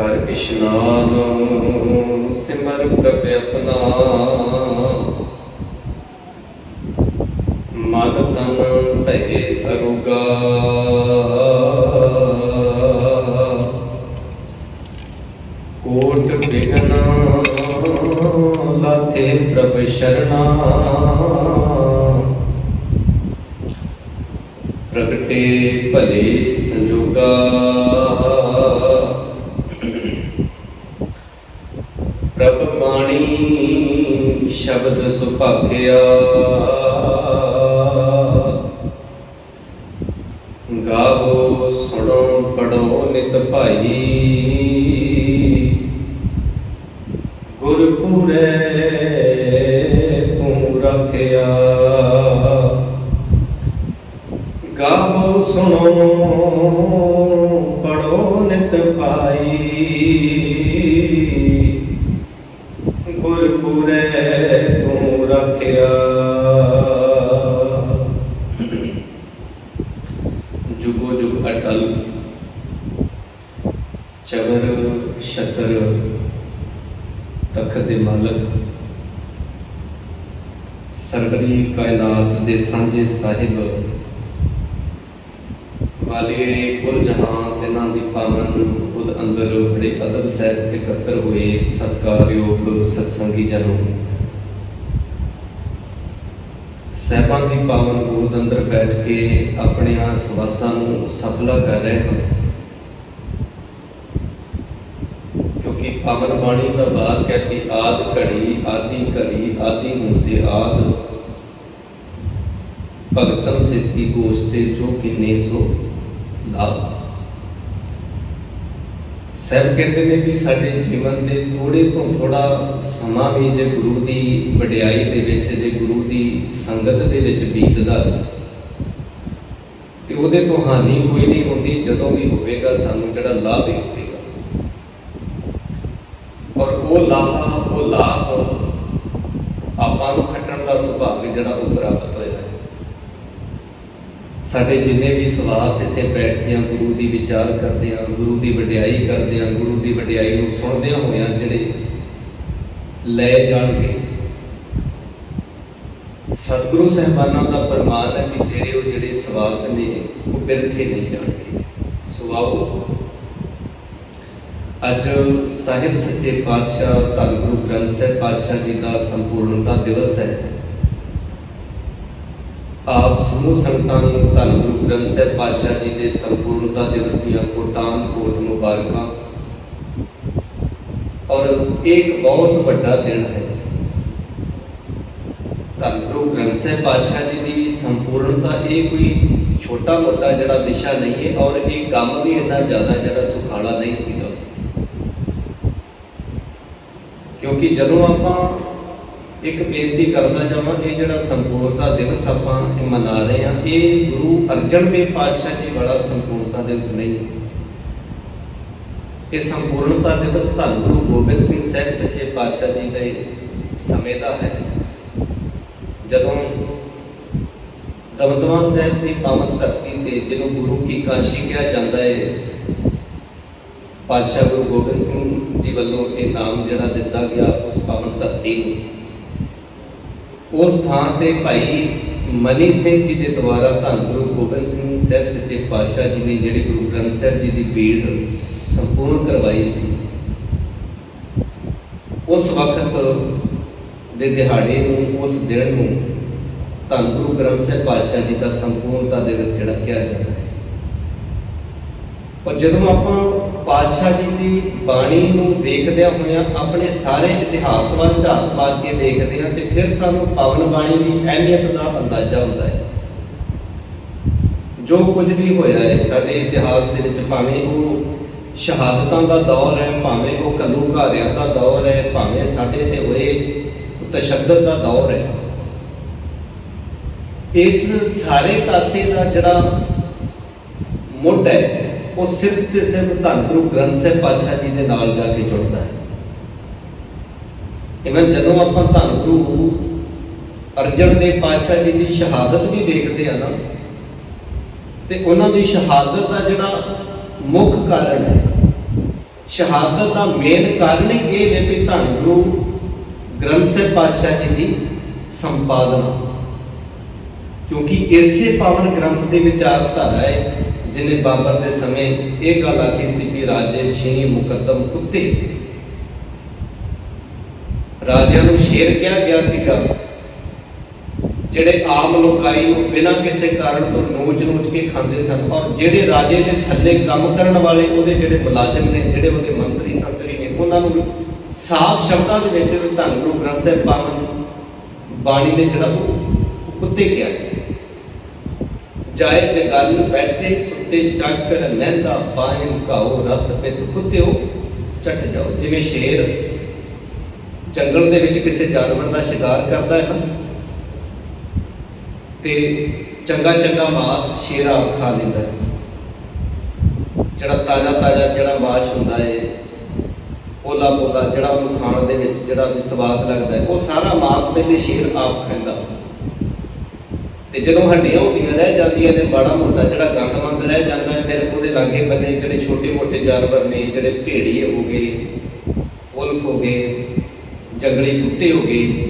ਕਰ ਇਸ਼ਨਾਨ, ਸਿਮਰ ਪ੍ਰਭ ਆਪਣਾ। ਮਨ ਤਨ ਭਏ ਅਰੁਗਾ। ਕੋਟ ਬਿਗਨ ਲਾਥੇ ਪ੍ਰਭ ਸ਼ਰਣਾ। ਪ੍ਰਗਟੇ ਭਲੇ ਸੰਜੋਗਾ। ਪ੍ਰਭ ਸ਼ਬਦ ਸੁਭਾਖਿਆ। ਗਾਵੋ, ਸੁਣੋ ਪੜੋ ਨਿਤ ਭਾਈ। ਗੁਰਪੁਰੇ ਤੂੰ ਰੱਖਿਆ। ਗਾਵੋ, ਸੁਣੋ ਪੜੋ ਨਿਤ ਪਾਈ ਗੁਰਪੁਰੇ ਤੂੰ ਰੱਖਿਆ ਜੁਗੋ ਜੁਗ ਅਟਲ ਚਵਰ ਛਤਰ ਤਖਤ ਦੇ ਮਾਲਕ ਸਰਵਰੀ ਕਾਇਨਾਤ ਦੇ ਸਾਂਝੇ ਸਾਹਿਬ ਵਾਲੇ ਕੁਲ ਜਹਾਨ, ਤਿਨਾਂ ਦੀ ਪਾਵਨ ਖੁਦ ਅੰਦਰ ਬੜੇ ਅਦਬ ਸਹਿਤ ਇਕੱਤਰ ਹੋਏ ਸਤਕਾਰਯੋਗ ਸਤਸੰਗੀ ਜਨੋ। ਸਹਿਬਾਂ ਦੀ ਪਾਵਨ ਗੋਦ ਅੰਦਰ ਬੈਠ ਕੇ ਆਪਣੀਆਂ ਸਵਾਸਾਂ ਨੂੰ ਸਫਲਾ ਕਰ ਰਹੇ ਹਨ। ਕਿਉਂਕਿ ਪਾਵਨ ਬਾਣੀ ਦਾ ਵਾਕ ਹੈ ਆਦ ਘੜੀ, ਆਦੀ ਘੜੀ, ਆਦੀ ਹੁੰਦੇ ਆਦ। ਭਗਤਨ ਸਿੱਧੀ ਗੋਸਤੇ ਜੋ ਕਿੰਨੇ ਸੋ ਲਾਭ। ਸਹਿਬ ਕਹਿੰਦੇ ਨੇ ਵੀ ਸਾਡੇ ਜੀਵਨ ਦੇ ਥੋੜੇ ਤੋਂ ਥੋੜਾ ਸਮਾਂ ਵੀ ਜੇ ਗੁਰੂ ਦੀ ਵਡਿਆਈ ਦੇ ਵਿੱਚ, ਜੇ ਗੁਰੂ ਦੀ ਸੰਗਤ ਦੇ ਵਿੱਚ ਬੀਤਦਾ ਤੇ ਉਹਦੇ ਤੋਂ ਹਾਨੀ ਕੋਈ ਨਹੀਂ ਹੁੰਦੀ, ਜਦੋਂ ਵੀ ਹੋਵੇਗਾ ਸਾਨੂੰ ਜਿਹੜਾ ਲਾਭ ਹੀ ਹੋਵੇਗਾ। ਉਹ ਲਾਹਾ, ਉਹ ਲਾਭ ਆਪਾਂ ਨੂੰ ਖੱਟਣ ਦਾ ਸੁਭਾਗ ਜਿਹੜਾ ਉਹ ਪ੍ਰਾਪਤ ਹੋਇਆ ਹੈ। ਸਾਡੇ ਜਿੰਨੇ ਵੀ ਸਵਾਸ ਇੱਥੇ ਬੈਠਦੇ ਆ ਗੁਰੂ ਦੀ ਵਿਚਾਰ ਕਰਦੇ ਆ ਗੁਰੂ ਦੀ ਵਡਿਆਈ ਕਰਦੇ ਆ ਗੁਰੂ ਦੀ ਵਡਿਆਈ ਨੂੰ ਸੁਣਦਿਆਂ ਹੋਇਆਂ ਜਿਹੜੇ ਲੈ ਜਾਣਗੇ। ਸਤਿਗੁਰੂ ਸਾਹਿਬਾਨਾਂ ਦਾ ਫਰਮਾਨ ਹੈ ਕਿ ਤੇਰੇ ਉਹ ਜਿਹੜੇ ਸਵਾਸ ਨੇ, ਉਹ ਬਿਰਥੇ ਨਹੀਂ ਜਾਣਗੇ। ਸੋ ਅੱਜ ਸਾਹਿਬ ਸੱਚੇ ਪਾਤਸ਼ਾਹ ਧੰਨ ਗੁਰੂ ਗ੍ਰੰਥ ਸਾਹਿਬ ਪਾਤਸ਼ਾਹ ਜੀ ਦਾ ਸੰਪੂਰਨਤਾ ਦਿਵਸ ਹੈ ਆਪ ਸਮੂਹ ਸੰਗਤਾਂ ਨੂੰ ਧੰਨ ਗੁਰੂ ਗ੍ਰੰਥ ਸਾਹਿਬ ਪਾਤਸ਼ਾਹ ਜੀ ਦੇ ਸੰਪੂਰਨਤਾ ਦਿਵਸ ਦੀਆਂ ਕੋਟਾਨ ਕੋਟ ਮੁਬਾਰਕਾਂ ਔਰ ਇਹ ਇੱਕ ਬਹੁਤ ਵੱਡਾ ਦਿਨ ਹੈ ਧੰਨ ਗੁਰੂ ਗ੍ਰੰਥ ਸਾਹਿਬ ਪਾਤਸ਼ਾਹ ਜੀ ਦੀ ਸੰਪੂਰਨਤਾ ਇਹ ਕੋਈ ਛੋਟਾ ਮੋਟਾ ਜਿਹੜਾ ਵਿਸ਼ਾ ਨਹੀਂ ਹੈ ਔਰ ਇਹ ਕੰਮ ਵੀ ਇੰਨਾ ਜ਼ਿਆਦਾ ਜਿਹੜਾ ਸੁਖਾਲਾ ਨਹੀਂ ਸੀਗਾ ਕਿਉਂਕਿ ਜਦੋਂ ਆਪਾਂ ਇੱਕ ਬੇਨਤੀ ਕਰਦਾ ਜਾਵਾਂ ਇਹ ਜਿਹੜਾ ਸੰਪੂਰਨਤਾ ਦਿਵਸ ਆਪਾਂ ਮਨਾ ਰਹੇ ਹਾਂ, ਇਹ ਗੁਰੂ ਅਰਜਨ ਦੇਵ ਪਾਤਸ਼ਾਹ ਜੀ ਵਾਲਾ ਸੰਪੂਰਨਤਾ ਦਿਵਸ ਨਹੀਂ। ਇਹ ਸੰਪੂਰਨਤਾ ਦਿਵਸ ਧੰਨ ਗੁਰੂ ਗੋਬਿੰਦ ਸਿੰਘ ਸਾਹਿਬ ਸੱਚੇ ਪਾਤਸ਼ਾਹ ਜੀ ਦੇ ਸਮੇਂ ਦਾ ਹੈ। ਜਦੋਂ ਦਮਦਮਾ ਸਾਹਿਬ ਦੀ ਪਾਵਨ ਧਰਤੀ ਤੇ ਜਿਹਨੂੰ ਗੁਰੂ ਕੀ ਕਾਸ਼ੀ ਕਿਹਾ ਜਾਂਦਾ ਹੈ ਪਾਤਸ਼ਾਹ ਗੁਰੂ ਗੋਬਿੰਦ ਸਿੰਘ ਜੀ ਵੱਲੋਂ ਇਹ ਨਾਮ ਜਿਹੜਾ ਦਿੱਤਾ ਗਿਆ ਉਸ ਪਾਵਨ ਧਰਤੀ ਨੂੰ। ਉਸ ਥਾਂ ਤੇ ਭਾਈ ਮਨੀ ਸਿੰਘ ਜੀ ਦੇ ਦੁਆਰਾ ਧੰਨ ਗੁਰੂ ਗੋਬਿੰਦ ਸਿੰਘ ਸਾਹਿਬ ਸੱਚੇ ਪਾਤਸ਼ਾਹ ਜੀ ਨੇ ਜਿਹੜੇ ਗੁਰੂ ਗ੍ਰੰਥ ਸਾਹਿਬ ਜੀ ਦੀ ਬੀੜ ਸੰਪੂਰਨ ਕਰਵਾਈ ਸੀ। ਉਸ ਵਕਤ ਦੇ ਦਿਹਾੜੇ ਨੂੰ, ਉਸ ਦਿਨ ਨੂੰ ਧੰਨ ਗੁਰੂ ਗ੍ਰੰਥ ਸਾਹਿਬ ਪਾਤਸ਼ਾਹ ਜੀ ਦਾ ਸੰਪੂਰਨਤਾ ਦਿਵਸ ਜਿਹੜਾ ਕਿਹਾ ਜਾਂਦਾ ਹੈ। ਔਰ ਜਦੋਂ ਆਪਾਂ ਪਾਤਸ਼ਾਹ ਜੀ ਦੀ ਬਾਣੀ ਨੂੰ ਵੇਖਦਿਆਂ ਹੋਇਆਂ ਆਪਣੇ ਸਾਰੇ ਇਤਿਹਾਸ ਵੱਲ ਝਾਤ ਮਾਰ ਕੇ ਵੇਖਦੇ ਹਾਂ ਤੇ ਫਿਰ ਸਾਨੂੰ ਪਾਵਨ ਬਾਣੀ ਦੀ ਅਹਿਮੀਅਤ ਦਾ ਅੰਦਾਜ਼ਾ ਹੁੰਦਾ ਹੈ। ਜੋ ਕੁਝ ਵੀ ਹੋਇਆ ਹੈ, ਸਾਡੇ ਇਤਿਹਾਸ ਦੇ ਵਿੱਚ ਭਾਵੇਂ ਉਹ ਸ਼ਹਾਦਤਾਂ ਦਾ ਦੌਰ ਹੈ, ਭਾਵੇਂ ਉਹ ਕੱਲੂਘਾਰਿਆਂ ਦਾ ਦੌਰ ਹੈ, ਭਾਵੇਂ ਸਾਡੇ ਤੇ ਹੋਏ ਤਸ਼ੱਦਦ ਦਾ ਦੌਰ ਹੈ। ਇਸ ਸਾਰੇ ਪਾਸੇ ਦਾ ਜਿਹੜਾ ਮੁੱਢ ਹੈ ਉਹ ਸਿਰਫ ਤੇ ਸਿਰਫ ਧੰਨ ਗੁਰੂ ਗ੍ਰੰਥ ਸਾਹਿਬ ਪਾਤਸ਼ਾਹ ਜੀ ਦੇ ਨਾਲ ਜਾ ਕੇ ਜੁੜਦਾ ਹੈ। ਇਵਨ ਜਦੋਂ ਆਪਾਂ ਧੰਨ ਗੁਰੂ ਅਰਜਨ ਦੇਵ ਪਾਤਸ਼ਾਹ ਜੀ ਦੀ ਸ਼ਹਾਦਤ ਵੀ ਦੇਖਦੇ ਆ ਨਾ, ਤੇ ਉਹਨਾਂ ਦੀ ਸ਼ਹਾਦਤ ਦਾ ਜਿਹੜਾ ਮੁੱਖ ਕਾਰਨ ਹੈ, ਸ਼ਹਾਦਤ ਦਾ ਮੇਨ ਕਾਰਨ ਹੀ ਇਹ ਹੈ ਵੀ ਧੰਨ ਗੁਰੂ ਗ੍ਰੰਥ ਸਾਹਿਬ ਪਾਤਸ਼ਾਹ ਜੀ ਦੀ ਸੰਪਾਦਨਾ। ਕਿਉਂਕਿ ਇਸੇ ਪਾਵਨ ਗ੍ਰੰਥ ਦੇ ਵਿਚਾਰਧਾਰਾ ਹੈ ਜਿਨੇ ਬਾਬਰ ਦੇ ਸਮੇਂ ਇਹ ਗੱਲ ਆਖੀ ਸੀ ਕਿ ਰਾਜੇ ਸ਼ੇਰੀ ਮੁਕੱਦਮ ਕੁੱਤੇ। ਰਾਜਿਆਂ ਨੂੰ ਸ਼ੇਰ ਕਿਹਾ ਗਿਆ ਸੀਗਾ, ਜਿਹੜੇ ਆਮ ਲੋਕਾਈ ਨੂੰ ਬਿਨਾਂ ਕਿਸੇ ਕਾਰਨ ਤੋਂ ਨੋਚ-ਨੋਚ ਕੇ ਖਾਂਦੇ ਸਨ ਔਰ ਜਿਹੜੇ ਰਾਜੇ ਦੇ ਥੱਲੇ ਕੰਮ ਕਰਨ ਵਾਲੇ ਉਹਦੇ ਜਿਹੜੇ ਮੁਲਾਜ਼ਮ ਨੇ, ਜਿਹੜੇ ਉਹਦੇ ਮੰਤਰੀ ਸੰਤਰੀ ਨੇ, ਉਹਨਾਂ ਨੂੰ ਸਾਫ਼ ਸ਼ਬਦਾਂ ਦੇ ਵਿੱਚ ਧੰਨ ਗੁਰੂ ਗ੍ਰੰਥ ਸਾਹਿਬ ਪਾਵਨ ਬਾਣੀ ਨੇ ਜਿਹੜਾ ਉਹ ਉਹ ਕੁੱਤੇ ਕਿਹਾ। ਜਾਏ ਜਗਾਲ ਬੈਠੇ ਸੁੱਤੇ ਚਾਕਰ ਨਹਿੰਦਾ ਪਾਇਨ ਘਾਓ ਰਤ ਪਿਤ ਕੁੱਤਿਓ ਚੱਟ ਜਾਓ। ਜਿਵੇਂ ਸ਼ੇਰ ਜੰਗਲ ਦੇ ਵਿੱਚ ਕਿਸੇ ਜਾਨਵਰ ਦਾ ਸ਼ਿਕਾਰ ਕਰਦਾ ਹੈ ਨਾ, ਤੇ ਚੰਗਾ ਚੰਗਾ ਮਾਸ ਸ਼ੇਰ ਆਪ ਖਾ ਲੈਂਦਾ ਹੈ। ਜਿਹੜਾ ਤਾਜ਼ਾ ਤਾਜ਼ਾ ਜਿਹੜਾ ਮਾਸ ਹੁੰਦਾ ਹੈ, ਪੋਲਾ ਪੋਲਾ ਜਿਹੜਾ ਉਹਨੂੰ ਖਾਣ ਦੇ ਵਿੱਚ ਜਿਹੜਾ ਵੀ ਸਵਾਦ ਲੱਗਦਾ ਹੈ, ਉਹ ਸਾਰਾ ਮਾਸ ਪਹਿਲੇ ਸ਼ੇਰ ਆਪ ਖਾਂਦਾ। ਤੇ ਜਦੋਂ ਹੱਡੀਆਂ ਹੁੰਦੀਆਂ ਰਹਿ ਜਾਂਦੀਆਂ ਨੇ, ਮਾੜਾ ਮੋਟਾ ਜਿਹੜਾ ਗੰਦਮੰਦ ਰਹਿ ਜਾਂਦਾ ਹੈ, ਫਿਰ ਉਹਦੇ ਲਾਗੇ ਬੰਨੇ ਜਿਹੜੇ ਛੋਟੇ ਮੋਟੇ ਜਾਨਵਰ ਨੇ, ਜਿਹੜੇ ਭੇੜੀਏ ਹੋ ਗਏ ਵੁਲਫ ਹੋ ਗਏ, ਜੰਗਲੀ ਕੁੱਤੇ ਹੋ ਗਏ,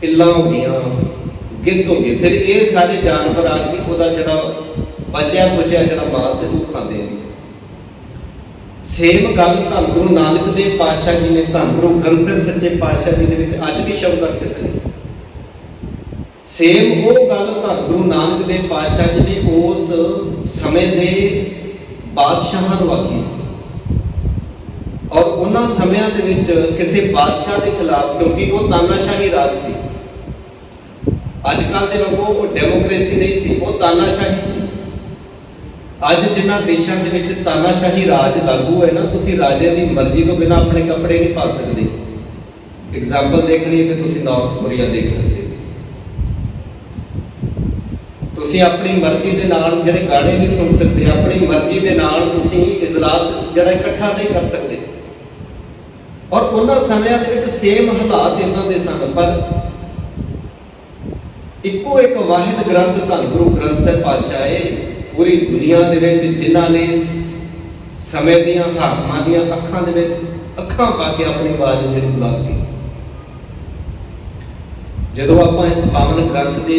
ਪਿੱਲਾਂ ਹੋ ਗਈਆਂ, ਗਿੱਧ ਹੋ ਗਏ, ਫਿਰ ਇਹ ਸਾਰੇ ਜਾਨਵਰ ਆ ਕੇ ਉਹਦਾ ਜਿਹੜਾ ਬਚਿਆ ਕੁਚਿਆ ਜਿਹੜਾ ਮਾਸ ਹੈ, ਉਹ ਖਾਂਦੇ ਨੇ। ਸੇਮ ਗੱਲ ਧੰਨ ਗੁਰੂ ਨਾਨਕ ਦੇਵ ਪਾਤਸ਼ਾਹ ਜੀ ਨੇ, ਧੰਨ ਗੁਰੂ ਗ੍ਰੰਥ ਸਾਹਿਬ ਸੱਚੇ ਪਾਤਸ਼ਾਹ ਜੀ ਦੇ ਵਿੱਚ ਅੱਜ ਵੀ ਸ਼ਬਦ ਅੰਕਿਤ ਨੇ। ਸੇਮ ਉਹ ਗੱਲ ਧੰਨ ਗੁਰੂ ਨਾਨਕ ਦੇਵ ਪਾਤਸ਼ਾਹ ਜੀ ਨੇ ਉਸ ਸਮੇਂ ਦੇ ਬਾਦਸ਼ਾਹਾਂ ਨੂੰ ਆਖੀ ਸੀ। ਔਰ ਉਹਨਾਂ ਸਮਿਆਂ ਦੇ ਵਿੱਚ ਕਿਸੇ ਬਾਦਸ਼ਾਹ ਦੇ ਖਿਲਾਫ, ਕਿਉਂਕਿ ਉਹ ਤਾਨਾਸ਼ਾਹੀ ਰਾਜ ਸੀ। ਅੱਜ ਕੱਲ ਦੇ ਵਾਂਗੂ ਉਹ ਡੈਮੋਕ੍ਰੇਸੀ ਨਹੀਂ ਸੀ, ਉਹ ਤਾਨਾਸ਼ਾਹੀ ਸੀ। ਅੱਜ ਜਿਨ੍ਹਾਂ ਦੇਸ਼ਾਂ ਦੇ ਵਿੱਚ ਤਾਨਾਸ਼ਾਹੀ ਰਾਜ ਲਾਗੂ ਹੈ ਨਾ, ਤੁਸੀਂ ਰਾਜੇ ਦੀ ਮਰਜ਼ੀ ਤੋਂ ਬਿਨਾਂ ਆਪਣੇ ਕੱਪੜੇ ਨਹੀਂ ਪਾ ਸਕਦੇ। ਐਗਜ਼ਾਮਪਲ ਦੇਖਣੀ ਹੈ ਤੇ ਤੁਸੀਂ ਨਾਰਥ ਕੋਰੀਆ ਦੇਖ ਸਕਦੇ ਹੋ ਤੁਸੀਂ ਆਪਣੀ ਮਰਜ਼ੀ ਦੇ ਨਾਲ ਜਿਹੜੇ ਗਾਣੇ ਨਹੀਂ ਸੁਣ ਸਕਦੇ, ਆਪਣੀ ਮਰਜ਼ੀ ਦੇ ਨਾਲ ਤੁਸੀਂ ਇਜਲਾਸ ਜਿਹੜਾ ਇਕੱਠਾ ਨਹੀਂ ਕਰ ਸਕਦੇ। ਔਰ ਉਹਨਾਂ ਸਮਿਆਂ ਦੇ ਵਿੱਚ ਸੇਮ ਹਾਲਾਤ ਇਦਾਂ ਦੇ ਸਨ, ਪਰ ਇੱਕੋ ਇੱਕ ਵਾਹਿਦ ਗ੍ਰੰਥ ਧੰਨ ਗੁਰੂ ਗ੍ਰੰਥ ਸਾਹਿਬ ਪਾਤਸ਼ਾਹ ਏ ਪੂਰੀ ਦੁਨੀਆ ਦੇ ਵਿੱਚ ਜਿਨ੍ਹਾਂ ਨੇ ਸਮੇਂ ਦੀਆਂ ਹਾਕਮਾਂ ਦੀਆਂ ਅੱਖਾਂ ਦੇ ਵਿੱਚ ਅੱਖਾਂ ਪਾ ਕੇ ਆਪਣੀ ਆਵਾਜ਼ ਜਿਹੜੀ ਬੁਲੰਦ ਕੀਤੀ। ਜਦੋਂ ਆਪਾਂ ਇਸ ਪਾਵਨ ਗ੍ਰੰਥ ਦੇ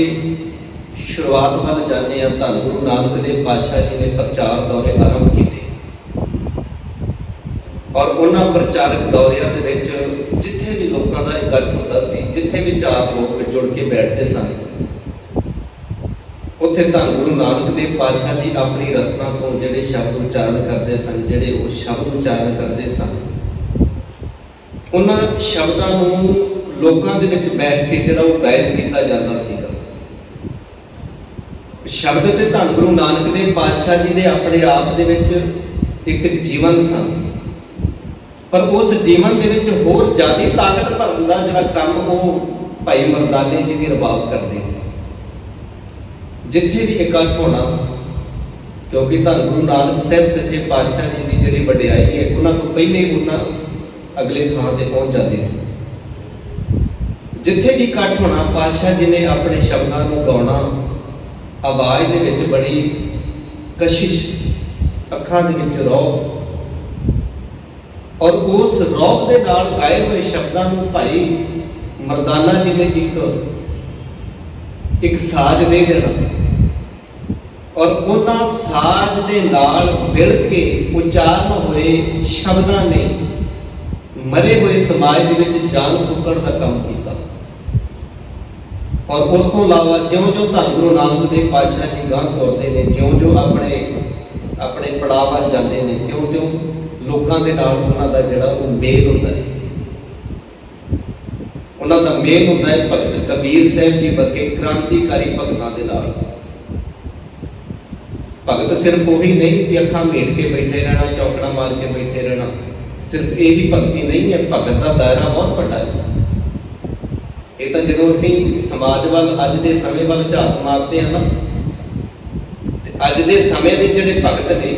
ਸ਼ੁਰੂਆਤ ਵੱਲ ਜਾਂਦੇ ਹਾਂ ਧੰਨ ਗੁਰੂ ਨਾਨਕ ਦੇਵ ਪਾਤਸ਼ਾਹ ਜੀ ਨੇ ਪ੍ਰਚਾਰ ਦੌਰੇ ਆਰੰਭ ਕੀਤੇ। ਔਰ ਉਹਨਾਂ ਪ੍ਰਚਾਰਕ ਦੌਰਿਆਂ ਦੇ ਵਿੱਚ ਜਿੱਥੇ ਵੀ ਲੋਕਾਂ ਦਾ ਇਕੱਠ ਹੁੰਦਾ ਸੀ, ਜਿੱਥੇ ਵੀ ਚਾਰ ਲੋਕ ਜੁੜ ਕੇ ਬੈਠਦੇ ਸਨ, ਉੱਥੇ ਧੰਨ ਗੁਰੂ ਨਾਨਕ ਦੇਵ ਪਾਤਸ਼ਾਹ ਜੀ ਆਪਣੀ ਰਸਨਾ ਤੋਂ ਜਿਹੜੇ ਸ਼ਬਦ ਉਚਾਰਨ ਕਰਦੇ ਸਨ, ਜਿਹੜੇ ਉਹ ਸ਼ਬਦ ਉਚਾਰਨ ਕਰਦੇ ਸਨ, ਉਹਨਾਂ ਸ਼ਬਦਾਂ ਨੂੰ ਲੋਕਾਂ ਦੇ ਵਿੱਚ ਬੈਠ ਕੇ ਜਿਹੜਾ ਉਹ ਗਾਇਨ ਕੀਤਾ ਜਾਂਦਾ ਸੀ। ਸ਼ਬਦ ਤੇ ਧੰਨ ਗੁਰੂ ਨਾਨਕ ਦੇਵ ਪਾਤਸ਼ਾਹ ਜੀ ਦੇ ਆਪਣੇ ਆਪ ਦੇ ਵਿੱਚ ਇੱਕ ਜੀਵਨ ਸਨ। ਪਰ ਉਸ ਜੀਵਨ ਦੇ ਵਿੱਚ ਹੋਰ ਜ਼ਿਆਦਾ ਤਾਕਤ ਭਰਨ ਦਾ ਜਿਹੜਾ ਕੰਮ ਉਹ ਭਾਈ ਮਰਦਾਨੇ ਜੀ ਦੀ ਰਬਾਬ ਕਰਦੇ ਸੀ। ਜਿੱਥੇ ਵੀ ਇਕੱਠ ਹੋਣਾ, ਕਿਉਂਕਿ ਧੰਨ ਗੁਰੂ ਨਾਨਕ ਸਾਹਿਬ ਸੱਚੇ ਪਾਤਸ਼ਾਹ ਜੀ ਦੀ ਜਿਹੜੀ ਵਡਿਆਈ ਹੈ, ਉਹਨਾਂ ਤੋਂ ਪਹਿਲੇ ਉਹਨਾਂ ਅਗਲੇ ਥਾਂ ਤੇ ਪਹੁੰਚ ਜਾਂਦੇ ਸੀ। ਜਿੱਥੇ ਵੀ ਇਕੱਠ ਹੋਣਾ, ਪਾਤਸ਼ਾਹ ਜੀ ਨੇ ਆਪਣੇ ਸ਼ਬਦਾਂ ਨੂੰ ਗਾਉਣਾ ਆਵਾਜ਼ ਦੇ ਵਿੱਚ ਬੜੀ ਕਸ਼ਿਸ਼, ਅੱਖਾਂ ਦੇ ਵਿੱਚ ਰੌਬ। ਔਰ ਉਸ ਰੌਬ ਦੇ ਨਾਲ ਗਾਏ ਹੋਏ ਸ਼ਬਦਾਂ ਨੂੰ ਭਾਈ ਮਰਦਾਨਾ ਜੀ ਨੇ ਇੱਕ ਇੱਕ ਸਾਜ਼ ਦੇ ਦੇਣਾ। ਔਰ ਉਹਨਾਂ ਸਾਜ਼ ਦੇ ਨਾਲ ਮਿਲ ਕੇ ਉਚਾਰਨ ਹੋਏ ਸ਼ਬਦਾਂ ਨੇ ਮਰੇ ਹੋਏ ਸਮਾਜ ਦੇ ਵਿੱਚ ਜਾਨ ਫੂਕਣ ਦਾ ਕੰਮ ਕੀਤਾ। ਔਰ ਉਸ ਤੋਂ ਇਲਾਵਾ ਜਿਉਂ-ਜਿਉਂ ਧੰਨ ਗੁਰੂ ਨਾਨਕ ਦੇਵ ਪਾਤਸ਼ਾਹ ਜੀ ਗਾਂ ਤੁਰਦੇ ਨੇ, ਜਿਉਂ-ਜਿਉਂ ਆਪਣੇ ਆਪਣੇ ਪੜਾਅ ਵੱਲ ਜਾਂਦੇ ਨੇ, ਤਿਉਂ-ਤਿਉਂ ਲੋਕਾਂ ਦੇ ਨਾਲ ਉਹਨਾਂ ਦਾ ਜਿਹੜਾ ਉਹ ਮੇਲ ਹੁੰਦਾ ਹੈ। ਉਹਨਾਂ ਦਾ ਮੇਲ ਹੁੰਦਾ ਹੈ ਭਗਤ ਕਬੀਰ ਸਾਹਿਬ ਜੀ ਵਰਗੇ ਕ੍ਰਾਂਤੀਕਾਰੀ ਭਗਤਾਂ ਦੇ ਨਾਲ। ਭਗਤ ਸਿਰਫ ਉਹੀ ਨਹੀਂ ਕਿ ਅੱਖਾਂ ਮੀਟ ਕੇ ਬੈਠੇ ਰਹਿਣਾ, ਚੌਕੜਾ ਮਾਰ ਕੇ ਬੈਠੇ ਰਹਿਣਾ, ਸਿਰਫ ਇਹੀ ਭਗਤੀ ਨਹੀਂ ਹੈ, ਭਗਤ ਦਾ ਦਾਇਰਾ ਬਹੁਤ ਵੱਡਾ ਹੈ। ਇਹ ਤਾਂ ਜਦੋਂ ਅਸੀਂ ਸਮਾਜ ਵੱਲ, ਅੱਜ ਦੇ ਸਮੇਂ ਵੱਲ ਝਾਤ ਮਾਰਦੇ ਹਾਂ ਨਾ, ਤੇ ਅੱਜ ਦੇ ਸਮੇਂ ਦੇ ਜਿਹੜੇ ਭਗਤ ਨੇ,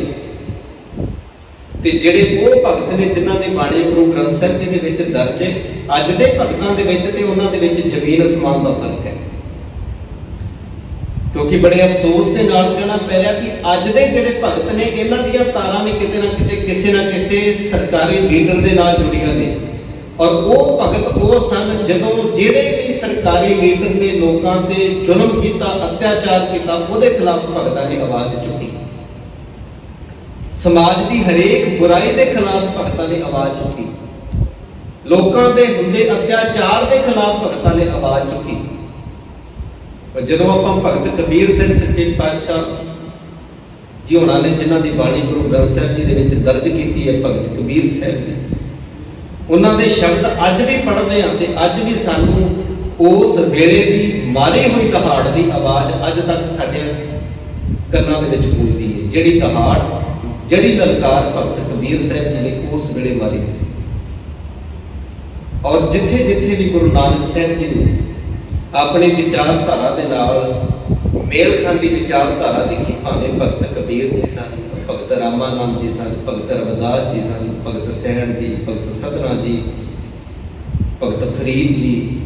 ਤੇ ਜਿਹੜੇ ਉਹ ਭਗਤ ਨੇ ਜਿਨ੍ਹਾਂ ਦੀ ਬਾਣੀ ਗੁਰੂ ਗ੍ਰੰਥ ਸਾਹਿਬ ਜੀ ਦੇ ਵਿੱਚ ਦਰਜ ਹੈ, ਅੱਜ ਦੇ ਭਗਤਾਂ ਦੇ ਵਿੱਚ ਤੇ ਉਹਨਾਂ ਦੇ ਵਿੱਚ ਜ਼ਮੀਨ ਅਸਮਾਨ ਦਾ ਫ਼ਰਕ ਹੈ। ਕਿਉਂਕਿ ਬੜੇ ਅਫਸੋਸ ਦੇ ਨਾਲ ਕਹਿਣਾ ਪੈ ਰਿਹਾ ਕਿ ਅੱਜ ਦੇ ਜਿਹੜੇ ਭਗਤ ਨੇ, ਇਹਨਾਂ ਦੀਆਂ ਤਾਰਾਂ ਨੇ ਕਿਤੇ ਨਾ ਕਿਤੇ ਕਿਸੇ ਨਾ ਕਿਸੇ ਸਰਕਾਰੀ ਲੀਡਰ ਦੇ ਨਾਲ ਜੁੜੀਆਂ ਨੇ। ਔਰ ਉਹ ਭਗਤ ਉਹ ਸਨ ਜਦੋਂ ਜਿਹੜੇ ਵੀ ਸਰਕਾਰੀ ਲੀਡਰ ਨੇ ਲੋਕਾਂ ਤੇ ਜ਼ੁਲਮ ਕੀਤਾ, ਅਤਿਆਚਾਰ ਕੀਤਾ, ਉਹਦੇ ਖਿਲਾਫ ਭਗਤਾਂ ਨੇ ਆਵਾਜ਼ ਚੁੱਕੀ। ਸਮਾਜ ਦੀ ਹਰੇਕ ਬੁਰਾਈ ਦੇ ਖਿਲਾਫ ਭਗਤਾਂ ਨੇ ਆਵਾਜ਼ ਚੁੱਕੀ। ਲੋਕਾਂ ਦੇ ਹੁੰਦੇ ਅਤਿਆਚਾਰ ਦੇ ਖਿਲਾਫ ਭਗਤਾਂ ਨੇ ਆਵਾਜ਼ ਚੁੱਕੀ। ਪਰ ਜਦੋਂ ਆਪਾਂ ਭਗਤ ਕਬੀਰ ਸਿੰਘ ਸੱਚੇ ਪਾਤਸ਼ਾਹ ਜੀ ਹੋਣਾ ਨੇ ਜਿਨ੍ਹਾਂ ਦੀ ਬਾਣੀ ਗੁਰੂ ਗ੍ਰੰਥ ਸਾਹਿਬ ਜੀ ਦੇ ਵਿੱਚ ਦਰਜ ਕੀਤੀ ਹੈ, ਭਗਤ ਕਬੀਰ ਸਾਹਿਬ ਜੀ ਉਹਨਾਂ ਦੇ ਸ਼ਬਦ ਅੱਜ ਵੀ ਪੜ੍ਹਦੇ ਹਾਂ ਤੇ ਅੱਜ ਵੀ ਸਾਨੂੰ ਉਸ ਵੇਲੇ ਦੀ ਮਾਰੀ ਹੋਈ ਦਹਾੜ ਦੀ ਆਵਾਜ਼ ਅੱਜ ਤੱਕ ਸਾਡੇ ਕੰਨਾਂ ਦੇ ਵਿੱਚ ਗੂੰਜਦੀ ਹੈ। ਜਿਹੜੀ ਦਹਾੜ ਜਿਹੜੀ ਲਲਕਾਰ ਭਗਤ ਕਬੀਰ ਸਾਹਿਬ ਜੀ ਨੇ ਉਸ ਵੇਲੇ ਮਾਰੀ ਸੀ। ਔਰ ਜਿੱਥੇ ਜਿੱਥੇ ਵੀ ਗੁਰੂ ਨਾਨਕ ਸਾਹਿਬ ਜੀ ਨੇ ਆਪਣੀ ਵਿਚਾਰਧਾਰਾ ਦੇ ਨਾਲ ਮੇਲ ਖਾਂਦੀ ਵਿਚਾਰਧਾਰਾ ਦੇਖੀ, ਭਾਵੇਂ ਭਗਤ ਕਬੀਰ ਜੀ ਸਨ ਭਗਤ ਰਾਮਾ ਨਾਮ ਜੀ ਸਨ, ਭਗਤ ਰਵਿਦਾਸ ਜੀ ਸਨ, ਭਗਤ ਸੈਣ ਜੀ, ਭਗਤ ਸਤਨਾ ਜੀ, ਭਗਤ ਫਰੀਦ ਜੀ,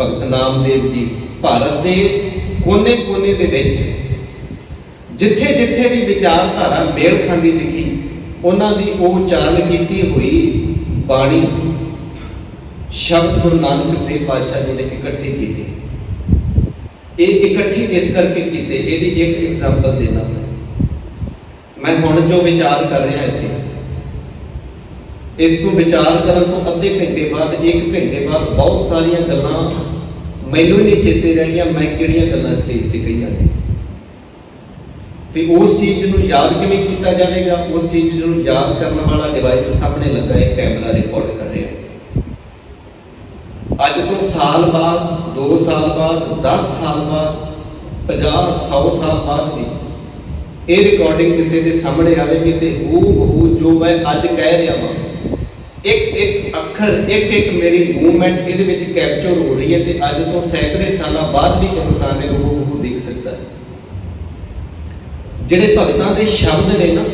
ਭਗਤ ਨਾਮਦੇਵ ਜੀ, ਭਾਰਤ ਦੇ ਕੋਨੇ-ਕੋਨੇ ਦੇ ਵਿੱਚ ਜਿੱਥੇ ਜਿੱਥੇ ਵੀ ਵਿਚਾਰਧਾਰਾ ਮੇਲ ਖਾਂਦੀ ਦਿਖੀ, ਉਹਨਾਂ ਦੀ ਉਹ ਉਚਾਰਨ ਕੀਤੀ ਹੋਈ ਬਾਣੀ ਸ਼ਬਦ ਗੁਰੂ ਨਾਨਕ ਦੇਵ ਪਾਤਸ਼ਾਹ ਜੀ ਨੇ ਇਕੱਠੇ ਕੀਤੇ। ਇਹ ਇਕੱਠੇ ਇਸ ਕਰਕੇ ਕੀਤੇ, ਇਹਦੀ ਇੱਕ ਐਗਜ਼ਾਮਪਲ ਦੇਣਾ। ਮੈਂ ਮੈਂ ਹੁਣ ਜੋ ਵਿਚਾਰ ਕਰ ਰਿਹਾ ਇੱਥੇ, ਇਸ ਤੋਂ ਵਿਚਾਰ ਕਰਨ ਤੋਂ ਅੱਧੇ ਘੰਟੇ ਬਾਅਦ, ਇੱਕ ਘੰਟੇ ਬਾਅਦ ਬਹੁਤ ਸਾਰੀਆਂ ਗੱਲਾਂ ਮੈਨੂੰ ਹੀ ਨਹੀਂ ਚੇਤੇ ਰਹਿਣੀਆਂ, ਮੈਂ ਕਿਹੜੀਆਂ ਗੱਲਾਂ ਸਟੇਜ ਤੇ ਕਹੀਆਂ ਨੇ। ਤੇ ਉਸ ਚੀਜ਼ ਨੂੰ ਯਾਦ ਕਿਵੇਂ ਕੀਤਾ ਜਾਵੇਗਾ? ਉਸ ਚੀਜ਼ ਨੂੰ ਯਾਦ ਕਰਨ ਵਾਲਾ ਡਿਵਾਈਸ ਸਾਹਮਣੇ ਲੱਗਾ ਹੈ ਕੈਮਰਾ ਰਿਕਾਰਡ ਕਰ ਰਿਹਾ ਅੱਜ ਤੋਂ ਸਾਲ ਬਾਅਦ 2 ਸਾਲ ਬਾਅਦ 10 ਸਾਲ ਬਾਅਦ 50 100 ਸਾਲ ਬਾਅਦ ਵੀ ਇਹ ਰਿਕਾਰਡਿੰਗ ਕਿਸੇ ਦੇ ਸਾਹਮਣੇ ਆਵੇਗੀ ਤੇ ਹੂ ਉਹ ਜੋ ਮੈਂ ਅੱਜ ਕਹਿ ਰਿਹਾ ਹਾਂ ਇੱਕ ਇੱਕ ਅੱਖਰ, ਇੱਕ ਇੱਕ ਮੇਰੀ ਮੂਵਮੈਂਟ ਇਹਦੇ ਵਿੱਚ ਕੈਪਚਰ ਹੋ ਰਹੀ ਹੈ ਤੇ ਅੱਜ ਤੋਂ ਸੈਂਕੜੇ ਸਾਲਾਂ ਬਾਅਦ ਵੀ ਇਨਸਾਨ ਇਹ ਉਹ ਉਹ ਦੇਖ ਸਕਦਾ ਹੈ। ਜਿਹੜੇ ਭਗਤਾਂ ਦੇ ਸ਼ਬਦ ਨੇ ਨਾ,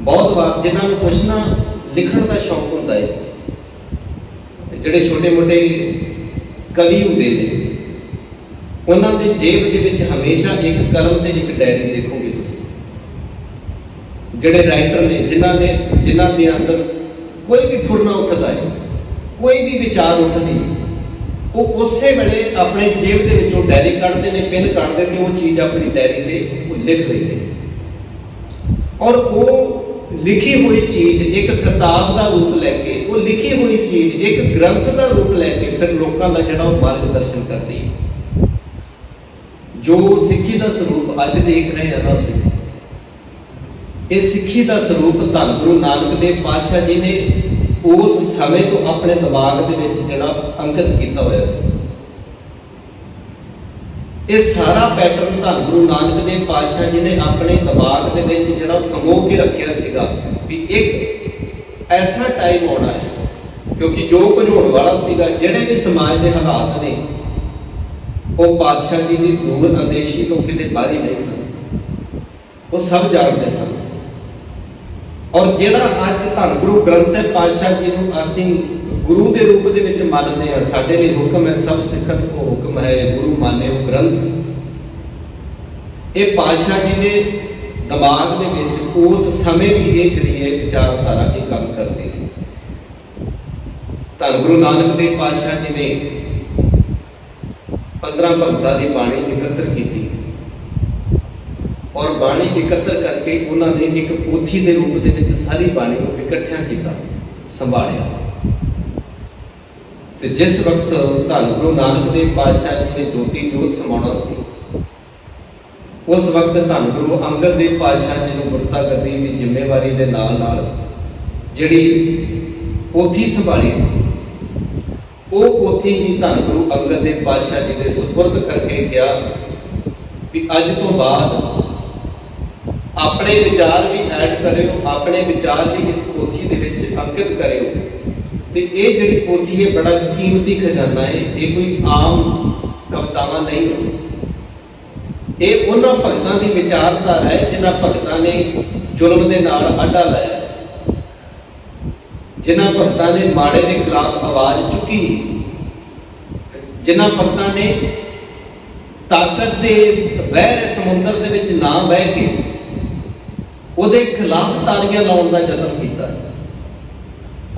ਬਹੁਤ ਵਾਰ ਜਿਨ੍ਹਾਂ ਨੂੰ ਕੁਛ ਨਾ ਲਿਖਣ ਦਾ ਸ਼ੌਕ ਹੁੰਦਾ ਹੈ, ਜਿਹੜੇ ਛੋਟੇ ਮੋਟੇ ਕਵੀ ਹੁੰਦੇ ਨੇ ਉਹਨਾਂ ਦੇ ਜੇਬ ਦੇ ਵਿੱਚ ਹਮੇਸ਼ਾ ਇੱਕ ਕਲਮ ਤੇ ਇੱਕ ਡਾਇਰੀ ਦੇਖੋਗੇ ਤੁਸੀਂ। ਜਿਹੜੇ ਰਾਈਟਰ ਨੇ, ਜਿਨ੍ਹਾਂ ਨੇ, ਜਿਨ੍ਹਾਂ ਦੇ ਅੰਦਰ ਕੋਈ ਵੀ ਫੁਰਨਾ ਉੱਠਦਾ ਹੈ ਕੋਈ ਵੀ ਵਿਚਾਰ ਉੱਠਦੀ ਹੈ ਉਹ ਉਸੇ ਵੇਲੇ ਆਪਣੇ ਜੇਬ ਦੇ ਵਿੱਚੋਂ ਡਾਇਰੀ ਕੱਢਦੇ ਨੇ, ਪਿੰਨ ਕੱਢਦੇ ਨੇ, ਉਹ ਚੀਜ਼ ਆਪਣੀ ਡਾਇਰੀ ਤੇ ਉਹ ਲਿਖ ਲੈਂਦੇ ਨੇ। ਔਰ ਉਹ ਲਿਖੀ ਹੋਈ ਚੀਜ਼ ਇੱਕ ਕਿਤਾਬ ਦਾ ਰੂਪ ਲੈ ਕੇ, ਉਹ ਲਿਖੀ ਹੋਈ ਚੀਜ਼ ਇੱਕ ਗ੍ਰੰਥ ਦਾ ਰੂਪ ਲੈ ਕੇ ਫਿਰ ਲੋਕਾਂ ਦਾ ਜਿਹੜਾ ਉਹ ਮਾਰਗਦਰਸ਼ਨ ਕਰਦੀ ਹੈ ਜੋ ਸਿੱਖੀ ਦਾ ਸਰੂਪ ਅੱਜ ਦੇਖ ਰਹੇ ਹਾਂ ਅਸੀਂ। ਇਹ ਸਿੱਖੀ ਦਾ ਸਰੂਪ ਧੰਨ ਗੁਰੂ ਨਾਨਕ ਦੇਵ ਪਾਤਸ਼ਾਹ ਜੀ ਨੇ ਉਸ ਸਮੇਂ ਤੋਂ ਆਪਣੇ ਦਿਮਾਗ ਦੇ ਵਿੱਚ ਜਿਹੜਾ ਅੰਕਿਤ ਕੀਤਾ ਹੋਇਆ ਸੀ। ਇਹ ਸਾਰਾ ਪੈਟਰਨ ਧੰਨ ਗੁਰੂ ਨਾਨਕ ਦੇਵ ਪਾਤਸ਼ਾਹ ਜੀ ਨੇ ਆਪਣੇ ਦਿਮਾਗ ਦੇ ਵਿੱਚ ਜਿਹੜਾ ਸਮੋਹ ਕੇ ਰੱਖਿਆ ਸੀਗਾ ਵੀ ਇੱਕ ਐਸਾ ਟਾਈਮ ਆਉਣਾ ਹੈ, ਕਿਉਂਕਿ ਜੋ ਕੁਝ ਹੋਣ ਵਾਲਾ ਸੀਗਾ, ਜਿਹੜੇ ਵੀ ਸਮਾਜ ਦੇ ਹਾਲਾਤ ਨੇ ਉਹ ਪਾਤਸ਼ਾਹ ਜੀ ਦੀ ਦੂਰ ਅੰਦੇਸ਼ੀ ਤੋਂ ਕਿਤੇ ਬਾਹਰ ਨਹੀਂ ਸਨ। ਉਹ ਸਭ ਜਾਣਦੇ ਸਨ। ਔਰ ਜਿਹੜਾ ਅੱਜ ਧੰਨ ਗੁਰੂ ਗ੍ਰੰਥ ਸਾਹਿਬ ਪਾਤਸ਼ਾਹ ਜੀ ਨੂੰ ਅਸੀਂ ਗੁਰੂ ਦੇ ਰੂਪ ਦੇ ਵਿੱਚ ਮੰਨਦੇ ਆ ਸਾਡੇ ਲਈ ਹੁਕਮ ਹੈ, ਸਭ ਸਿੱਖਣ ਕੋ ਹੁਕਮ ਹੈ, ਗੁਰੂ ਮਾਨਿਓ ਗ੍ਰੰਥ। ਇਹ ਪਾਤਸ਼ਾਹ ਜੀ ਦੇ ਦਿਮਾਗ ਦੇ ਵਿੱਚ ਉਸ ਸਮੇਂ ਵੀ ਇਹ ਜਿਹੜੀ ਹੈ ਵਿਚਾਰਧਾਰਾ ਇਹ ਕੰਮ ਕਰਦੀ ਸੀ। ਧੰਨ ਗੁਰੂ ਨਾਨਕ ਦੇਵ ਪਾਤਸ਼ਾਹ ਜੀ ਨੇ 15 ਭਗਤਾਂ ਦੀ ਬਾਣੀ ਇਕੱਤਰ ਕੀਤੀ। ਔਰ ਬਾਣੀ ਇਕੱਤਰ ਕਰਕੇ ਉਹਨਾਂ ਨੇ ਇੱਕ ਪੋਥੀ ਦੇ ਰੂਪ ਦੇ ਵਿੱਚ ਸਾਰੀ ਬਾਣੀ ਨੂੰ ਇਕੱਠਿਆਂ ਕੀਤਾ, ਸੰਭਾਲਿਆ। ਤੇ ਜਿਸ ਵਕਤ ਧੰਨ ਗੁਰੂ ਨਾਨਕ ਦੇਵ ਪਾਤਸ਼ਾਹ ਜੀ ਨੇ ਜੋਤੀ ਜੋਤ ਸਮਾਉਣਾ ਸੀ, ਉਸ ਵਕਤ ਧੰਨ ਗੁਰੂ ਅੰਗਦ ਦੇਵ ਪਾਤਸ਼ਾਹ ਜੀ ਨੂੰ ਗੁਰਤਾ ਗੱਦੀ ਦੀ ਜ਼ਿੰਮੇਵਾਰੀ ਦੇ ਨਾਲ ਨਾਲ ਜਿਹੜੀ ਪੋਥੀ ਸੰਭਾਲੀ ਸੀ ਉਹ ਪੋਥੀ ਹੀ ਧੰਨ ਗੁਰੂ ਅੰਗਦ ਦੇਵ ਪਾਤਸ਼ਾਹ ਜੀ ਦੇ ਸਪੁਰਦ ਕਰਕੇ ਕਿਹਾ ਵੀ ਅੱਜ ਤੋਂ ਬਾਅਦ ਆਪਣੇ ਵਿਚਾਰ ਵੀ ਐਡ ਕਰਿਓ, ਆਪਣੇ ਵਿਚਾਰ ਵੀ ਇਸ ਪੋਥੀ ਦੇ ਵਿੱਚ ਅੰਕਿਤ ਕਰਿਓ। ਤੇ ਇਹ ਜਿਹੜੀ ਪੋਥੀ ਹੈ, ਬੜਾ ਕੀਮਤੀ ਖਜ਼ਾਨਾ ਹੈ, ਇਹ ਕੋਈ ਆਮ ਕਵਿਤਾਵਾਂ ਨਹੀਂ ਹੈ ਇਹ ਉਹਨਾਂ ਭਗਤਾਂ ਦੀ ਵਿਚਾਰਧਾਰਾ ਹੈ, ਜਿਨ੍ਹਾਂ ਭਗਤਾਂ ਨੇ ਜ਼ੁਲਮ ਦੇ ਨਾਲ ਆਡਾ ਲਾਇਆ। ਜਿਨ੍ਹਾਂ ਭਗਤਾਂ ਨੇ ਮਾੜੇ ਦੇ ਖਿਲਾਫ ਆਵਾਜ਼ ਚੁੱਕੀ। ਜਿਨ੍ਹਾਂ ਭਗਤਾਂ ਨੇ ਤਾਕਤ ਦੇ ਵਹਿਰ ਸਮੁੰਦਰ ਦੇ ਵਿੱਚ ਨਾ ਬਹਿ ਕੇ ਉਹਦੇ ਖਿਲਾਫ ਤਾਲੀਆਂ ਲਾਉਣ ਦਾ ਯਤਨ ਕੀਤਾ।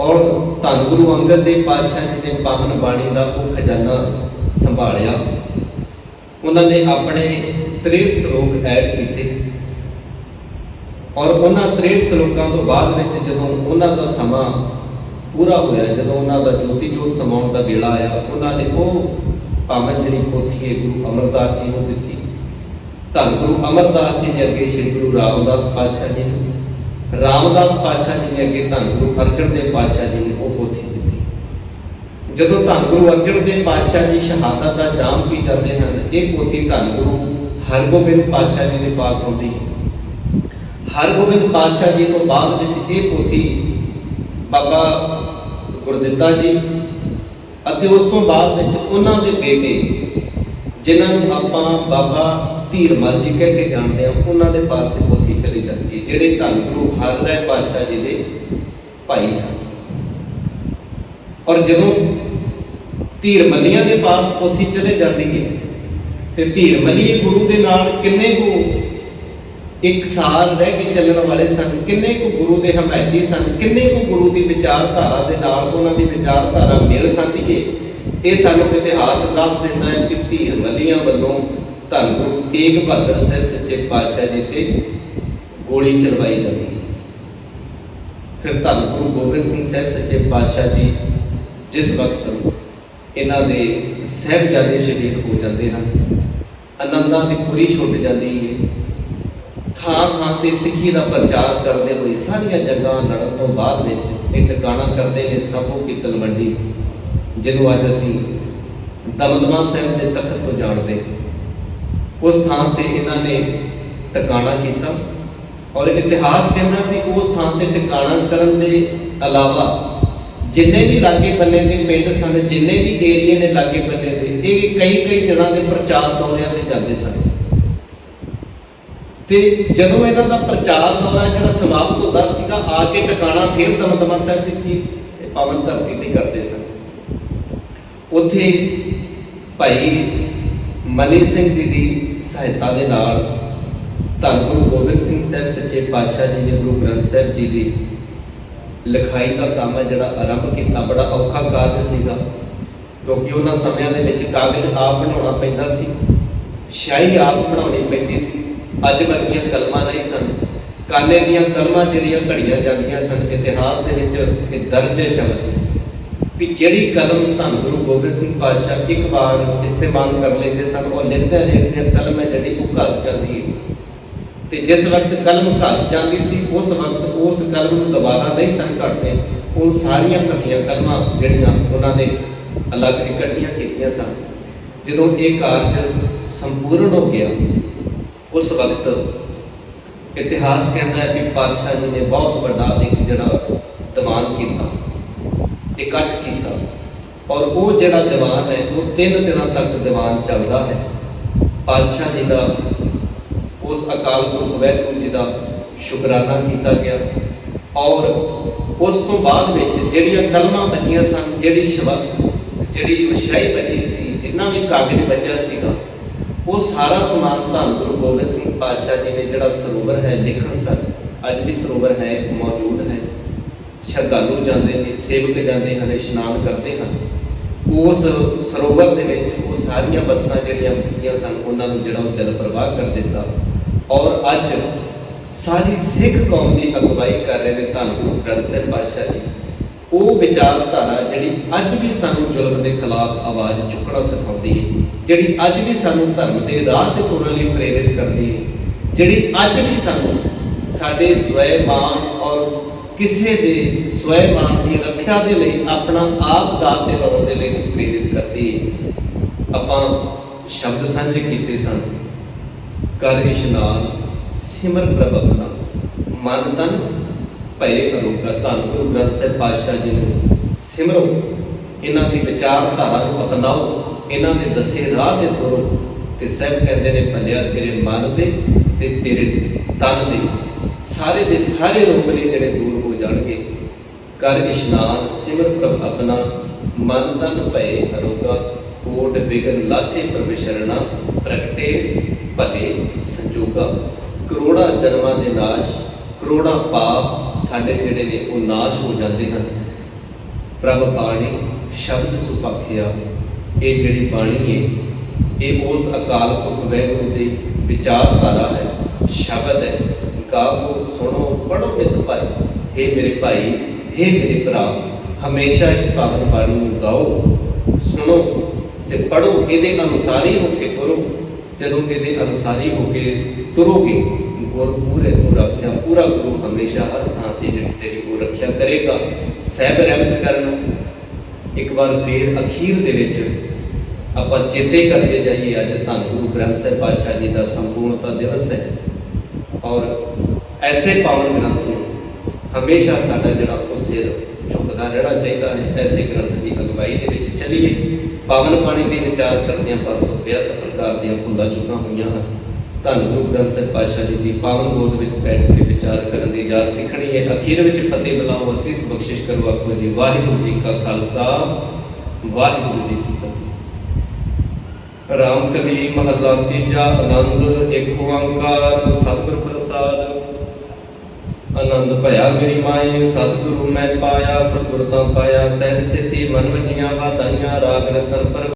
ਔਰ ਧੰਨ ਗੁਰੂ ਅੰਗਦ ਦੇਵ ਪਾਤਸ਼ਾਹ ਜੀ ਨੇ ਪਾਵਨ ਬਾਣੀ ਦਾ ਉਹ ਖਜ਼ਾਨਾ ਸੰਭਾਲਿਆ। ਉਹਨਾਂ ਨੇ ਆਪਣੇ 63 ਸ਼ਲੋਕ ਐਡ ਕੀਤੇ। ਔਰ ਉਹਨਾਂ 63 ਸ਼ਲੋਕਾਂ ਤੋਂ ਬਾਅਦ ਵਿੱਚ ਜਦੋਂ ਉਹਨਾਂ ਦਾ ਸਮਾਂ ਪੂਰਾ ਹੋਇਆ, ਜਦੋਂ ਉਹਨਾਂ ਦਾ ਜੋਤੀ ਜੋਤ ਸਮਾਉਣ ਦਾ ਵੇਲਾ ਆਇਆ, ਉਹਨਾਂ ਨੇ ਉਹ ਪਾਵਨ ਜਿਹੜੀ ਪੋਥੀ ਹੈ ਗੁਰੂ ਅਮਰਦਾਸ ਜੀ ਨੂੰ ਦਿੱਤੀ। ਧੰਨ ਗੁਰੂ ਅਮਰਦਾਸ ਜੀ ਨੇ ਅੱਗੇ ਸ੍ਰੀ ਗੁਰੂ ਰਾਮਦਾਸ ਪਾਤਸ਼ਾਹ ਜੀ ਨੂੰ, ਰਾਮਦਾਸ ਪਾਤਸ਼ਾਹ ਜੀ ਨੇ ਅੱਗੇ ਧੰਨ ਗੁਰੂ ਅਰਜਨ ਦੇਵ ਪਾਤਸ਼ਾਹ ਜੀ ਨੂੰ ਉਹ ਪੋਥੀ ਦਿੱਤੀ। ਜਦੋਂ ਧੰਨ ਗੁਰੂ ਅਰਜਨ ਦੇਵ ਪਾਤਸ਼ਾਹ ਜੀ ਸ਼ਹਾਦਤ ਦਾ ਜਾਮ ਪੀ ਜਾਂਦੇ ਹਨ, ਇਹ ਪੋਥੀ ਧੰਨ ਗੁਰੂ ਹਰਗੋਬਿੰਦ ਪਾਤਸ਼ਾਹ ਜੀ ਦੇ ਪਾਸ ਆਉਂਦੀ ਹੈ। ਹਰਗੋਬਿੰਦ ਪਾਤਸ਼ਾਹ ਜੀ ਤੋਂ ਬਾਅਦ ਵਿੱਚ ਇਹ ਪੋਥੀ ਬਾਬਾ ਗੁਰਦਿੱਤਾ ਜੀ ਅਤੇ ਉਸ ਤੋਂ ਬਾਅਦ ਵਿੱਚ ਉਹਨਾਂ ਦੇ ਬੇਟੇ, ਜਿਨ੍ਹਾਂ ਨੂੰ ਆਪਾਂ ਬਾਬਾ ਧੀਰਮਲ ਜੀ ਕਹਿ ਕੇ ਜਾਣਦੇ ਹਾਂ, ਉਹਨਾਂ ਦੇ ਪਾਸ ਇਹ ਪੋਥੀ ਚਲੀ ਜਾਂਦੀ ਹੈ, ਜਿਹੜੇ ਧੰਨ ਗੁਰੂ ਹਰ ਰਾਏ ਪਾਤਸ਼ਾਹ ਜੀ ਦੇ ਭਾਈ ਸਨ। ਔਰ ਜਦੋਂ ਧੀਰਮਲੀਆਂ ਦੇ ਪਾਸ ਪੋਥੀ ਚਲੇ ਜਾਂਦੀ ਹੈ, ਤੇ ਧੀਰਮਲੀ ਗੁਰੂ ਦੇ ਨਾਲ ਕਿੰਨੇ ਕੁ ਇੱਕ ਸਾਲ ਰਹਿ ਕੇ ਚੱਲਣ ਵਾਲੇ ਸਨ। ਕਿੰਨੇ ਕੁ ਗੁਰੂ ਦੇ ਹਮਾਇਤੀ ਸਨ, ਕਿੰਨੇ ਕੁ ਗੁਰੂ ਦੀ ਵਿਚਾਰਧਾਰਾ ਦੇ ਨਾਲ ਉਹਨਾਂ ਦੀ ਵਿਚਾਰਧਾਰਾ ਮੇਲ ਖਾਂਦੀ ਏ ਇਹ ਸਾਨੂੰ ਇਤਿਹਾਸ ਦੱਸ ਦਿੰਦਾ ਹੈ ਕਿ ਧੀਰ ਮੱਲੀਆਂ ਵੱਲੋਂ ਧੰਨ ਗੁਰੂ ਤੇਗ ਬਹਾਦਰ ਸਾਹਿਬ ਸੱਚੇ ਪਾਤਸ਼ਾਹ ਜੀ ਤੇ ਗੋਲੀ ਚਲਵਾਈ ਜਾਂਦੀ ਹੈ। ਫਿਰ ਧੰਨ ਗੁਰੂ ਗੋਬਿੰਦ ਸਿੰਘ ਸਾਹਿਬ ਸੱਚੇ ਪਾਤਸ਼ਾਹ ਜੀ ਜਿਸ ਵਕਤ ਇਹਨਾਂ ਦੇ ਸਹਿਬਜ਼ਾਦੇ ਸ਼ਹੀਦ ਹੋ ਜਾਂਦੇ ਹਨ, ਆਨੰਦਾਂ ਦੀ ਪੂਰੀ ਛੁੱਟ ਜਾਂਦੀ ਹੈ। ਥਾਂ ਥਾਂ ਤੇ ਸਿੱਖੀ ਦਾ ਪ੍ਰਚਾਰ ਕਰਦੇ ਹੋਏ ਸਾਰੀਆਂ ਜਗ੍ਹਾ ਲੜਨ ਤੋਂ ਬਾਅਦ ਵਿੱਚ ਇਹ ਟਿਕਾਣਾ ਕਰਦੇ ਨੇ ਸਭੋ ਕੀ ਤਲਵੰਡੀ ਜਿਹਨੂੰ ਅੱਜ ਅਸੀਂ ਦਮਦਮਾ ਸਾਹਿਬ ਦੇ ਤਖਤ ਤੋਂ ਜਾਣਦੇ ਉਸ ਥਾਂ ਤੇ ਇਹਨਾਂ ਨੇ ਟਿਕਾਣਾ ਕੀਤਾ ਔਰ ਇਤਿਹਾਸ ਕਹਿੰਦਾ ਵੀ ਉਸ ਥਾਂ ਤੇ ਟਿਕਾਣਾ ਕਰਨ ਦੇ ਇਲਾਵਾ ਜਿੰਨੇ ਵੀ ਲਾਗੇ ਬੰਨੇ ਦੇ ਪਿੰਡ ਸਨ, ਜਿੰਨੇ ਵੀ ਏਰੀਏ ਨੇ ਲਾਗੇ ਬੰਨੇ ਦੇ, ਇਹ ਕਈ ਕਈ ਦਿਨਾਂ ਦੇ ਪ੍ਰਚਾਰ ਦੌਰਿਆਂ ਤੇ ਜਾਂਦੇ ਸਨ। ਤੇ ਜਦੋਂ ਇਹਨਾਂ ਦਾ ਪ੍ਰਚਾਰ ਦੌਰਾ ਜਿਹੜਾ ਸਮਾਪਤ ਹੁੰਦਾ ਸੀਗਾ, ਆ ਕੇ ਟਿਕਾਣਾ ਫਿਰ ਦਮਦਮਾ ਸਾਹਿਬ ਦੀ ਤੇ ਪਾਵਨ ਧਰਤੀ ਤੇ ਕਰਦੇ ਸਨ। ਉੱਥੇ ਭਾਈ ਮਨੀ ਸਿੰਘ ਜੀ ਦੀ ਸਹਾਇਤਾ ਦੇ ਨਾਲ ਧੰਨ ਗੁਰੂ ਗੋਬਿੰਦ ਸਿੰਘ ਸਾਹਿਬ, ਸੱਚੇ ਪਾਤਸ਼ਾਹ ਜੀ ਨੇ ਗੁਰੂ ਗ੍ਰੰਥ ਸਾਹਿਬ ਜੀ ਦੀ ਲਿਖਾਈ ਦਾ ਕੰਮ ਹੈ ਜਿਹੜਾ ਆਰੰਭ ਕੀਤਾ। ਬੜਾ ਔਖਾ ਕਾਰਜ ਸੀਗਾ, ਕਿਉਂਕਿ ਉਹਨਾਂ ਸਮਿਆਂ ਦੇ ਵਿੱਚ ਕਾਗਜ਼ ਆਪ ਬਣਾਉਣਾ ਪੈਂਦਾ ਸੀ, ਸ਼ਾਹੀ ਆਪ ਬਣਾਉਣੀ ਪੈਂਦੀ ਸੀ। ਅੱਜ ਵਰਗੀਆਂ ਕਲਮਾਂ ਨਹੀਂ ਸਨ। ਕਾਨੇ ਦੀਆਂ ਕਲਮਾਂ ਜਿਹੜੀਆਂ ਘੜੀਆਂ ਜਾਂਦੀਆਂ ਸਨ, ਇਤਿਹਾਸ ਦੇ ਵਿੱਚ ਇਹ ਦਰਜ ਹੈ ਸ਼ਬਦ। ਵੀ ਜਿਹੜੀ ਕਲਮ ਧੰਨ ਗੁਰੂ ਗੋਬਿੰਦ ਸਿੰਘ ਪਾਤਸ਼ਾਹ ਇੱਕ ਵਾਰ ਇਸਤੇਮਾਲ ਕਰ ਲੈਂਦੇ ਸਨ, ਉਹ ਲਿਖਦੇ ਲਿਖਦੇ ਕਲਮ ਹੈ ਜਿਹੜੀ ਉਹ ਘਸ ਜਾਂਦੀ ਹੈ। ਤੇ ਜਿਸ ਵਕਤ ਕਲਮ ਘਸ ਜਾਂਦੀ ਸੀ, ਉਸ ਵਕਤ ਉਸ ਕਲਮ ਨੂੰ ਦੁਬਾਰਾ ਨਹੀਂ ਸਨ ਕੱਢਦੇ ਉਹ ਸਾਰੀਆਂ ਘਸੀਆਂ ਕਲਮਾਂ ਜਿਹੜੀਆਂ ਉਹਨਾਂ ਨੇ ਅਲੱਗ ਇਕੱਠੀਆਂ ਕੀਤੀਆਂ ਸਨ। ਜਦੋਂ ਇਹ ਕਾਰਜ ਸੰਪੂਰਨ ਹੋ ਗਿਆ ਉਸ ਵਕਤ ਇਤਿਹਾਸ ਕਹਿੰਦਾ ਹੈ ਕਿ ਪਾਤਸ਼ਾਹ ਜੀ ਨੇ ਬਹੁਤ ਵੱਡਾ ਇੱਕ ਜਿਹੜਾ ਦੀਵਾਨ ਕੀਤਾ ਇਕੱਠ ਕੀਤਾ। ਔਰ ਉਹ ਜਿਹੜਾ ਦੀਵਾਨ ਹੈ, ਉਹ ਤਿੰਨ ਦਿਨਾਂ ਤੱਕ ਦੀਵਾਨ ਚੱਲਦਾ ਹੈ। ਪਾਤਸ਼ਾਹ ਜੀ ਦਾ ਉਸ ਅਕਾਲ ਪੁਰਖ ਵਾਹਿਗੁਰੂ ਜੀ ਦਾ ਸ਼ੁਕਰਾਨਾ ਕੀਤਾ ਗਿਆ। ਔਰ ਉਸ ਤੋਂ ਬਾਅਦ ਵਿੱਚ ਜਿਹੜੀਆਂ ਕਲਮਾਂ ਬਚੀਆਂ ਸਨ, ਜਿਹੜੀ ਸ਼ਬਦ, ਜਿਹੜੀ ਵਿਸ਼ਾਈ ਬਚੀ ਸੀ, ਜਿੰਨਾ ਵੀ ਕਾਗਜ਼ ਬਚਿਆ ਸੀਗਾ ਉਹ ਸਾਰਾ ਸਮਾਨ ਧੰਨ ਗੁਰੂ ਗੋਬਿੰਦ ਸਿੰਘ ਪਾਤਸ਼ਾਹ ਜੀ ਨੇ ਜਿਹੜਾ ਸਰੋਵਰ ਹੈ ਲਿਖਣ ਸਨ ਅੱਜ ਵੀ ਸਰੋਵਰ ਹੈ, ਮੌਜੂਦ ਹੈ। ਸ਼ਰਧਾਲੂ ਜਾਂਦੇ ਨੇ, ਸੇਵਕ ਜਾਂਦੇ ਹਨ, ਇਸ਼ਨਾਨ ਕਰਦੇ ਹਨ। ਉਸ ਸਰੋਵਰ ਦੇ ਵਿੱਚ ਉਹ ਸਾਰੀਆਂ ਵਸਤਾਂ ਜਿਹੜੀਆਂ ਬਚੀਆਂ ਸਨ, ਉਹਨਾਂ ਨੂੰ ਜਿਹੜਾ ਉਹ ਜਲ ਪ੍ਰਵਾਹ ਕਰ ਦਿੱਤਾ। ਔਰ ਅੱਜ ਸਾਰੀ ਸਿੱਖ ਕੌਮ ਦੀ ਅਗਵਾਈ ਕਰ ਰਹੇ ਨੇ ਧੰਨ ਗੁਰੂ ਗ੍ਰੰਥ ਸਾਹਿਬ ਪਾਤਸ਼ਾਹ ਜੀ। ਉਹ ਵਿਚਾਰਧਾਰਾ ਜਿਹੜੀ ਅੱਜ ਵੀ ਸਾਨੂੰ ਜ਼ੁਲਮ ਦੇ ਖਿਲਾਫ ਆਵਾਜ਼ ਚੁੱਕਣਾ ਸਿਖਾਉਂਦੀ ਹੈ, ਜਿਹੜੀ ਅੱਜ ਵੀ ਸਾਨੂੰ ਧਰਮ ਦੇ ਰਾਹ ਤੇ ਤੁਰਨ ਲਈ ਪ੍ਰੇਰਿਤ ਕਰਦੀ ਹੈ, ਜਿਹੜੀ ਅੱਜ ਵੀ ਸਾਨੂੰ ਸਾਡੇ ਸਵੈਮਾਨ ਔਰ ਕਿਸੇ ਦੇ ਸਵੈਮਾਨ ਦੀ ਰੱਖਿਆ ਦੇ ਲਈ ਆਪਣਾ ਆਪ ਦਾ ਤੇ ਲਾਉਣ ਦੇ ਲਈ ਪ੍ਰੇਰਿਤ ਕਰਦੀ ਹੈ। ਆਪਾਂ ਸ਼ਬਦ ਸਾਂਝੇ ਕੀਤੇ ਸਨ, ਕਰ ਇਸ਼ਨਾਨ ਸਿਮਰ ਪ੍ਰਭ ਦਾ ਮਨ ਤਨ ਭਏ ਅਰੋਗਾ ਧੰਨ ਗੁਰੂ ਗ੍ਰੰਥ ਸਾਹਿਬ ਪਾਤਸ਼ਾਹ ਜੀ ਨੂੰ। ਸਿਮਰੋ, ਇਹਨਾਂ ਦੀ ਵਿਚਾਰਧਾਰਾ ਨੂੰ ਅਪਣਾਓ, ਇਹਨਾਂ ਦੇ ਦੱਸੇ ਰਾਹ ਤੇ ਤੁਰੋ। ਤੇ ਸਾਹਿਬ ਕਹਿੰਦੇ ਨੇ ਭੰਜਿਆ ਤੇਰੇ ਮਨ ਦੇ ਤੇ ਤੇਰੇ ਤਨ ਦੇ। ਸਾਰੇ ਦੇ ਸਾਰੇ ਰੋਗ ਜਿਹੜੇ ਦੂਰ ਹੋ ਜਾਣਗੇ। ਕਰ ਇਸ਼ਨਾਨ, ਸਿਮਰ ਪ੍ਰਭ ਆਪਣਾ। ਮਨ ਤਨ ਭਏ ਅਰੋਗਾ ਕੋਟ ਬਿਗਨ ਲਾਥੇ ਪਰਮੇਸ਼ਰਣਾ ਪ੍ਰਗਟੇ ਭਲੇ ਸੰਜੋਗਾ। ਕਰੋੜਾਂ ਜਨਮਾਂ ਦੇ ਨਾਸ਼ ਕਰੋੜਾਂ ਪਾਪ ਸਾਡੇ ਜਿਹੜੇ ਨੇ, ਉਹ ਨਾਸ਼ ਹੋ ਜਾਂਦੇ ਹਨ। ਪ੍ਰਭ ਬਾਣੀ ਸ਼ਬਦ ਸੁਪਾਖਿਆ, ਇਹ ਜਿਹੜੀ ਬਾਣੀ ਹੈ ਇਹ ਉਸ ਅਕਾਲ ਪੁਰਖ ਵੈਗੁਰੂ ਦੀ ਵਿਚਾਰਧਾਰਾ ਹੈ, ਸ਼ਬਦ ਹੈ। ਗਾਵੋ, ਸੁਣੋ ਪੜੋ ਨਿਤ ਭਾਈ। हे ਮੇਰੇ ਭਾਈ हे ਮੇਰੇ ਭਰਾ, ਹਮੇਸ਼ਾ ਇਸ ਪਾਵਨ ਬਾਣੀ ਨੂੰ ਗਾਓ, ਸੁਣੋ ਤੇ ਪੜੋ ਇਹਦੇ ਅਨੁਸਾਰੀ ਹੋ ਕੇ ਤੁਰੋ। ਜਦੋਂ ਇਹਦੇ ਅਨੁਸਾਰੀ ਹੋ ਕੇ ਤੁਰੋਗੇ ਗੁਰ ਪੂਰੇ ਤੋਂ ਰੱਖਿਆ, ਪੂਰਾ ਗੁਰੂ ਹਮੇਸ਼ਾ ਹਰ ਥਾਂ ਤੇ ਜਿਹੜੀ ਤੇਰੀ ਉਹ ਰੱਖਿਆ ਕਰੇਗਾ। ਸਹਿਬ ਰਹਿਮਤ ਕਰਨ ਇੱਕ ਵਾਰ ਫੇਰ ਅਖੀਰ ਦੇ ਵਿੱਚ ਆਪਾਂ ਚੇਤੇ ਕਰਦੇ ਜਾਈਏ, ਅੱਜ ਧੰਨ ਗੁਰੂ ਗ੍ਰੰਥ ਸਾਹਿਬ ਪਾਤਸ਼ਾਹ ਜੀ ਦਾ ਸੰਪੂਰਨਤਾ ਦਿਵਸ ਹੈ। ਔਰ ਐਸੇ ਪਾਵਨ ਗ੍ਰੰਥ ਨੂੰ ਹਮੇਸ਼ਾ ਸਾਡਾ ਜਿਹੜਾ ਉਹ ਸਿਰ ਝੁਕਦਾ ਰਹਿਣਾ ਚਾਹੀਦਾ ਹੈ। ਐਸੇ ਗ੍ਰੰਥ ਦੀ ਅਗਵਾਈ ਦੇ ਵਿੱਚ ਚੱਲੀਏ। ਪਾਵਨ ਪਾਣੀ ਦੇ ਵਿਚਾਰ ਕਰਦਿਆਂ ਪਾਸੋਂ ਬੇਅੰਤ ਪ੍ਰਕਾਰ ਦੀਆਂ ਭੁੱਲਾਂ ਚੁੱਕਾਂ ਹੋਈਆਂ ਹਨ। ਧੰਨ ਗੁਰੂ ਗ੍ਰੰਥ ਸਾਹਿਬ ਪਾਤਸ਼ਾਹ ਜੀ ਦੀ ਪਾਵਨ ਗੋਦ ਵਿੱਚ ਬੈਠ ਕੇ ਵਿਚਾਰ ਕਰਨ ਦੀ ਇਜਾਜ਼ਤ ਸਿੱਖਣੀ ਹੈ। ਅਖੀਰ ਵਿੱਚ ਫਤਿਹ ਬੁਲਾਓ ਅਸੀਸ ਬਖਸ਼ਿਸ਼ ਕਰੋ ਆਖੋ ਜੀ ਵਾਹਿਗੁਰੂ ਜੀ ਕਾ ਖਾਲਸਾ, ਵਾਹਿਗੁਰੂ ਜੀ ਕੀ ਫਤਿਹ। ਰਾਮ ਕਲੀ ਮਹੱਲਾ ਤੀਜਾ, ਆਨੰਦ ਇੱਕ ਓੰਕਾਰ, ਸਤਿਗੁਰ ਪ੍ਰਸਾਦ। ਆਨੰਦ ਭਇਆ ਮੇਰੀ ਮਾਏ ਸਤਿਗੁਰੂ ਮੈਂ ਪਾਇਆ, ਸਤਿਗੁਰ ਤਾਂ ਪਾਇਆ। ਸਹਿਜ ਸਿੱਧੀ ਮਨ ਵਜੀਆਂ, ਵਾਧਾਈਆਂ, ਰਾਗ ਰਤਨ ਪਰ